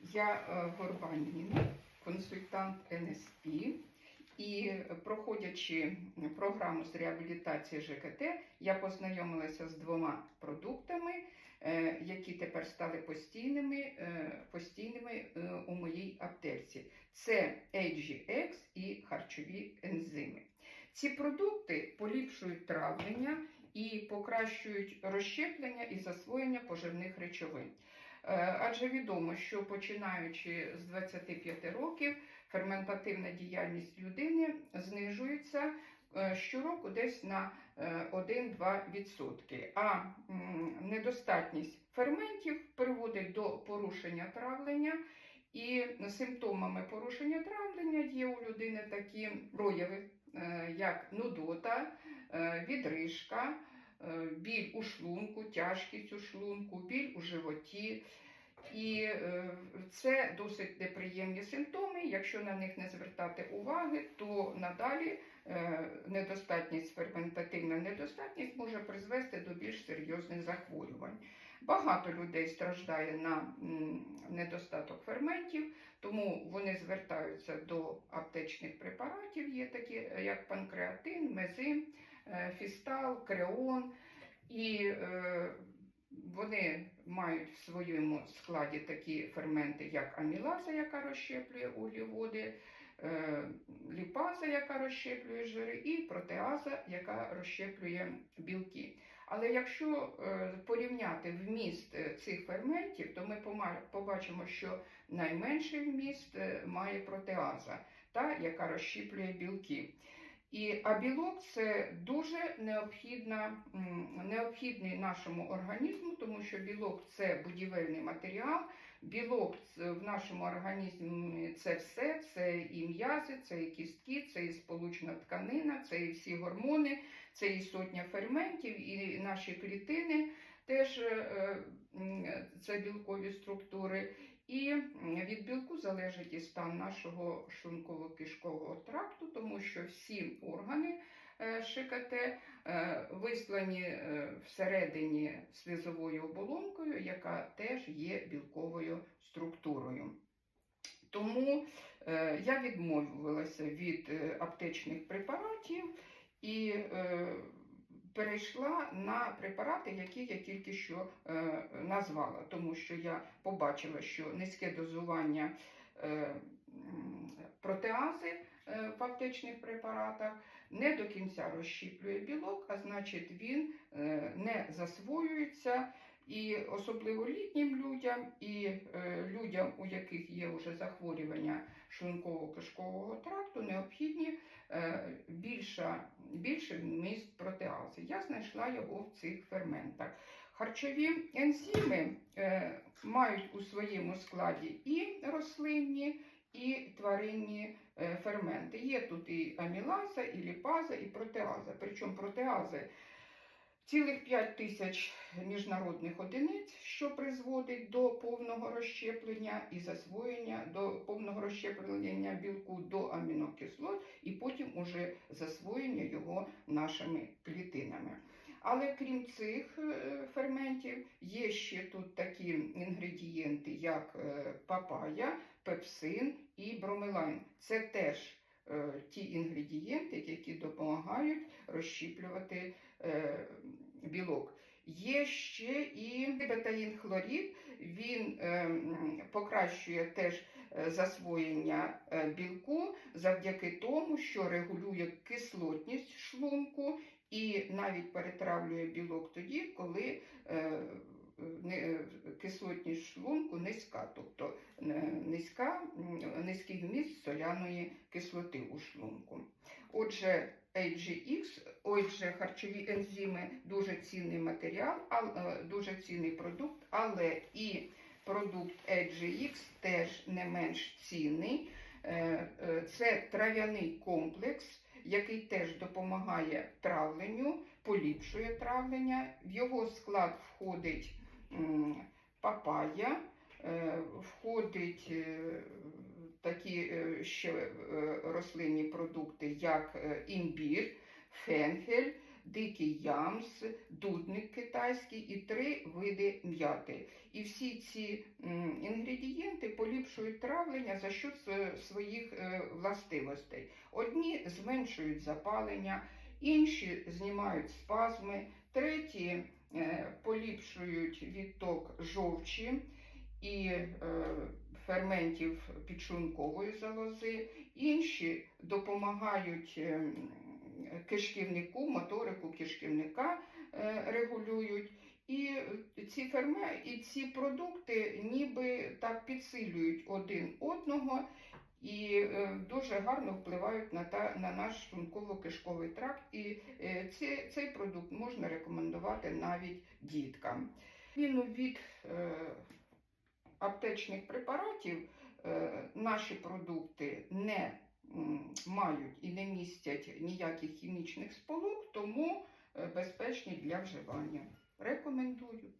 Я е, Горбаніна, консультант НСП. І проходячи програму з реабілітації ЖКТ, я познайомилася з двома продуктами, е, які тепер стали постійними, е, постійними е, у моїй аптеці. Це AGX і харчові ензими. Ці продукти поліпшують травлення і покращують розщеплення і засвоєння поживних речовин. Е, Адже відомо, що починаючи з 25 років ферментативна діяльність людини знижується е, щороку десь на е, 1-2%. А недостатність ферментів приводить до порушення травлення. І симптомами порушення травлення є у людини такі прояви, е, як нудота, е, відрижка, е, біль у шлунку, тяжкість у шлунку, біль у животі. І е, це досить неприємні симптоми. Якщо на них не звертати уваги, то надалі е, недостатність, ферментативна недостатність може призвести до більш серйозних захворювань. Багато людей страждає на недостаток ферментів, тому вони звертаються до аптечних препаратів, є такі, е, як панкреатин, мезим, фістал, креон. І вони мають в своєму складі такі ферменти, як амілаза, яка розщеплює углеводи, е, ліпаза, яка розщеплює жири, і протеаза, яка розщеплює білки. Але якщо е, порівняти вміст е, цих ферментів, то ми побачимо, що найменший вміст має протеаза, та, яка розщеплює білки. І, а білок це дуже необхідна, необхідний нашому організму, тому що білок це будівельний матеріал. Білок в нашому організмі це все, це і м'язи, це і кістки, це і сполучна тканина, це і всі гормони, це і сотня ферментів, і наші клітини теж е, це білкові структури. І від білку залежить і стан нашого шлунково-кишкового тракту, тому що всі органи е, ШКТ е, вислані е, всередині слизовою оболонкою, яка теж є білковою структурою. Тому е, я відмовилася від е, аптечних препаратів і е, перейшла на препарати, які я тільки що е, назвала, тому що я побачила, що низьке дозування е, протеази е, в аптечних препаратах не до кінця розщіплює білок, а значить він не засвоюється. І особливо літнім людям, і е, людям, у яких є вже захворювання шлунково-кишкового тракту, необхідні е, більша, більший вміст протеази. Я знайшла його в цих ферментах. Харчові ензими е, мають у своєму складі і рослинні, і тваринні е, ферменти. Є тут і амілаза, і ліпаза, і протеаза. Причому протеази цілих 5 тисяч міжнародних одиниць, що призводить до повного розщеплення і засвоєння до повного розщеплення білку до амінокислот, і потім уже засвоєння його нашими клітинами. Але крім цих е, ферментів, є ще тут такі інгредієнти, як е, папая, пепсин і бромелайн. Це теж е, ті інгредієнти, які допомагають розщіплювати білок. Є ще і бетаїнхлорід, він е, покращує теж е, засвоєння е, білку завдяки тому, що регулює кислотність шлунку і навіть перетравлює білок тоді, коли кислотність шлунку низька, тобто е, низька, низький вміст соляної кислоти у шлунку. Отже, AGX, отже, харчові ензими дуже цінний матеріал, а, е, дуже цінний продукт, але і продукт AGX теж не менш цінний. Е, е, Це трав'яний комплекс, який теж допомагає травленню, поліпшує травлення. В його склад входить папая, е, входить е, такі е, ще рослинні продукти, як імбір, фенхель, дикий ямс, дудник китайський і три види м'яти. І всі ці інгредієнти поліпшують травлення за счет своїх властивостей. Одні зменшують запалення, інші знімають спазми, треті поліпшують відток жовчі і е, ферментів підшлункової залози, інші допомагають е, кишківнику, моторику кишківника е, регулюють. І ці ферме, і ці продукти ніби так підсилюють один одного і е, дуже гарно впливають на, та, на наш шлунково-кишковий тракт. І е, ці, цей продукт можна рекомендувати навіть діткам. Він від е, аптечних препаратів наші продукти не мають і не містять ніяких хімічних сполук, тому безпечні для вживання. Рекомендую.